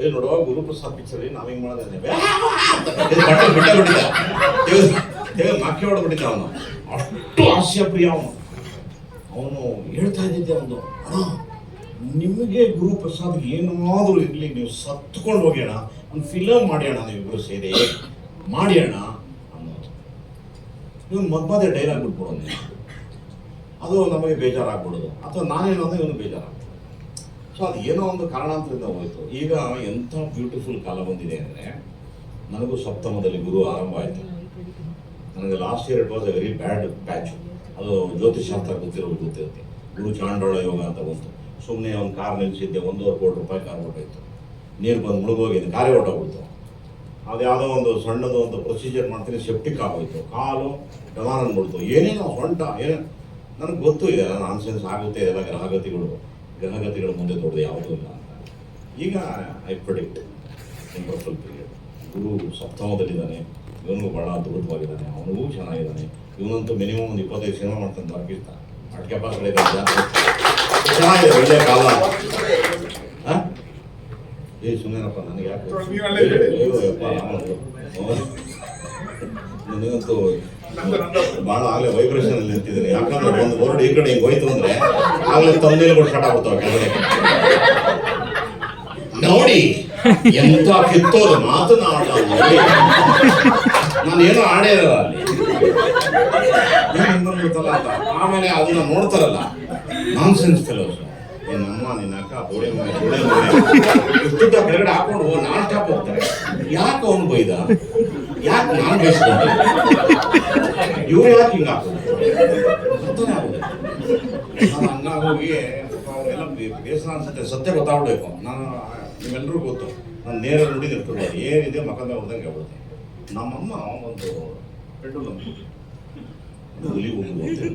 ಏ ನೋಡುವ ಗುರುಪ್ರಸಾದ್ ಪಿಕ್ಚರ್ ನಾವ್ ಹಿಂಗ್ ಮಾಡೋದೇ ಬಟ್ಟೆ ಬಿಟ್ಟೆ ಬಿಟ್ಟಿದ್ದ ಅವನು. ಅಷ್ಟು ಹಾಸ್ಯಪ್ರಿಯ ಅವನು. ಅವನು ಹೇಳ್ತಾ ಇದ್ದಿದ್ದೆ ಅವನು ಅಣ್ಣ, ನಿಮಗೆ ಗುರುಪ್ರಸಾದ್ ಏನಾದರೂ ಇರಲಿ, ನೀವು ಸತ್ಕೊಂಡು ಅಣ್ಣ ಒಂದು ಫಿಲಮ್ ಮಾಡ್ಯಾಣ ನೀವಿಬ್ರು ಸೇರಿ. ಮಾಡ್ಯಾಣ ಅನ್ನೋದು. ಇವನು ಮದ್ಮದೇ ಡೈಲಾಗ್ ಬಿಟ್ಬಿಡೋದು. ಅದು ನಮಗೆ ಬೇಜಾರಾಗ್ಬಿಡೋದು. ಅಥವಾ ನಾನೇನು ಅಂದ್ರೆ ಇವನು ಬೇಜಾರಾಗ್ಬಿಡೋದು. ಸೊ ಅದು ಏನೋ ಒಂದು ಕಾರಣಾಂತರದಿಂದ ಹೋಯ್ತು. ಈಗ ಎಂಥ ಬ್ಯೂಟಿಫುಲ್ ಕಾಲ ಬಂದಿದೆ ಅಂದರೆ, ನನಗೂ ಸಪ್ತಮದಲ್ಲಿ ಗುರು ಆರಂಭ ಆಯಿತು. ನನಗೆ last year it was a very bad batch ಅದು ಜ್ಯೋತಿಷಾಸ್ತ್ರ ಗೊತ್ತಿರೋದು ಗೊತ್ತಿರುತ್ತೆ. ಗುರು ಚಾಂಡೋಳ ಯೋಗ ಅಂತ ಬಂತು. ಸುಮ್ಮನೆ ಒಂದು ಕಾರ್ ನಿಲ್ಲಿಸಿದ್ದೆ ಒಂದೂವರೆ ಕೋಟಿ ರೂಪಾಯಿ ಕಾರ್ ಹೊರಟೋಯ್ತು ನೀರು ಬಂದು ಮುಳುಗೋಗಿದ್ದು ಕಾರೇ ಹೊಟ್ಟೋಗ್ಬಿಡ್ತು ಅದು ಯಾವುದೋ ಒಂದು ಸಣ್ಣದು ಒಂದು ಪ್ರೊಸೀಜರ್ ಮಾಡ್ತೀನಿ ಸೆಪ್ಟಿಕ್ ಆಗೋಯ್ತು. ಕಾಲು ಡಮಾನ್ ಅಂದ್ಬಿಡ್ತು ಏನೇನೋ ಸೊಂಟ ಏನೇ ನನಗೆ ಗೊತ್ತು ಇದೆ ನಾನ್ಸೆನ್ಸ್ ಆಗುತ್ತೆ, ಇದೆಲ್ಲ ಗ್ರಹಗತಿಗಳು. ಗ್ರಹಗತಿಗಳ ಮುಂದೆ ದೊಡ್ಡದು ಯಾವುದೂ ಇಲ್ಲ ಈಗ ಐ ಪ್ರೊಡಿಕ್ಟ್ ಇಂಪರ್ಫುಲ್ ಪೀರಿಯಡ್ ಗುರು ಸಪ್ತಮದಲ್ಲಿದ್ದಾನೆ ಇವನಿಗೂ ಭಾಳ ಅದ್ಭುತವಾಗಿದ್ದಾನೆ ಅವನಿಗೂ ಚೆನ್ನಾಗಿದ್ದಾನೆ. ಇವನಂತೂ ಮಿನಿಮಮ್ ಒಂದು ಇಪ್ಪತ್ತೈದು ಸಿನಿಮಾ ಮಾಡ್ತಾನೆ ದೊರಕಿಸ್ತಾನೆ ಅಟ್ಕೆ ಪಾಸ್ಗಳಿದೆ ಜಾಸ್ತಿ ಚೆನ್ನಾಗಿದೆ ಒಳ್ಳೆ ಕಾಲ? ಏ ಸುಮ್ಮನೆಪ್ಪ ನನಗೆ ಯಾಕೆ ನನಗಂತೂ ಭಾಳ ಆಗಲೇ ವೈಬ್ರೇಷನ್ ಅಲ್ಲಿ ನಿಂತಿದ್ದೀನಿ. ಯಾಕಂದ್ರೆ ಒಂದು ಬೋರ್ಡ್ ಈ ಕಡೆ ಹಿಂಗೆ ಹೋಯ್ತು ಅಂದ್ರೆ ಆಗಲೇ ತಂದೇಳುಗಳು ಕಟ್ ಆಗ್ಬಿಡ್ತಾವೆ ನೋಡಿ, ಎಂತ ಕಿತ್ತೋದು ಮಾತನಾಡ ನಾನೇನು ಆಡೇ ಇರಲ್ಲ ಅಲ್ಲಿ ಆಮೇಲೆ ಅದನ್ನ ನೋಡ್ತಾರಲ್ಲ. ನಾನ್ ಸೆನ್ಸ್ ಫೆಲೋಸ್ ನಮ್ಮ ನಿನ್ನ ಅಕ್ಕ ಮನೆ ಬೋಡೆ ಕೆಳಗಡೆ ಹಾಕೊಂಡು ನಾನ್ ಸ್ಟಾಪ್ ಹೋಗ್ತಾರೆ ಯಾಕೆ ಅವನು ಬೈದ? ಯಾಕೆ ನಾನು ಬಯಸ್ಕೊಂಡೆ? ಇವ್ರು ಯಾಕೆ ಹಿಂಗ ಹಾಕೋದು? ಆಗುದಿಲ್ಲ. ನಾನು ಹೋಗಿ, ಎಲ್ಲ ಬೇಸರ ಅನ್ಸುತ್ತೆ. ಸತ್ಯ ಗೊತ್ತಾಗ್ಬೇಕು ನಾನು ನಿಮ್ಮೆಲ್ಲರೂ ಗೊತ್ತು. ನಾನು ನೇರ ನುಡಿ. ನಿಲ್ತಿರ್ಬೋದು ಏನಿದೆ ಮಕ್ಕಳ ಹೊಡೆದಂಗೆ ಹೋಗುತ್ತೆ ನಮ್ಮಮ್ಮ ಒಂದು ಪೆಟ್ರೋಲ್ ಅಂತ ಹುಲಿ ಹೇಳಿ.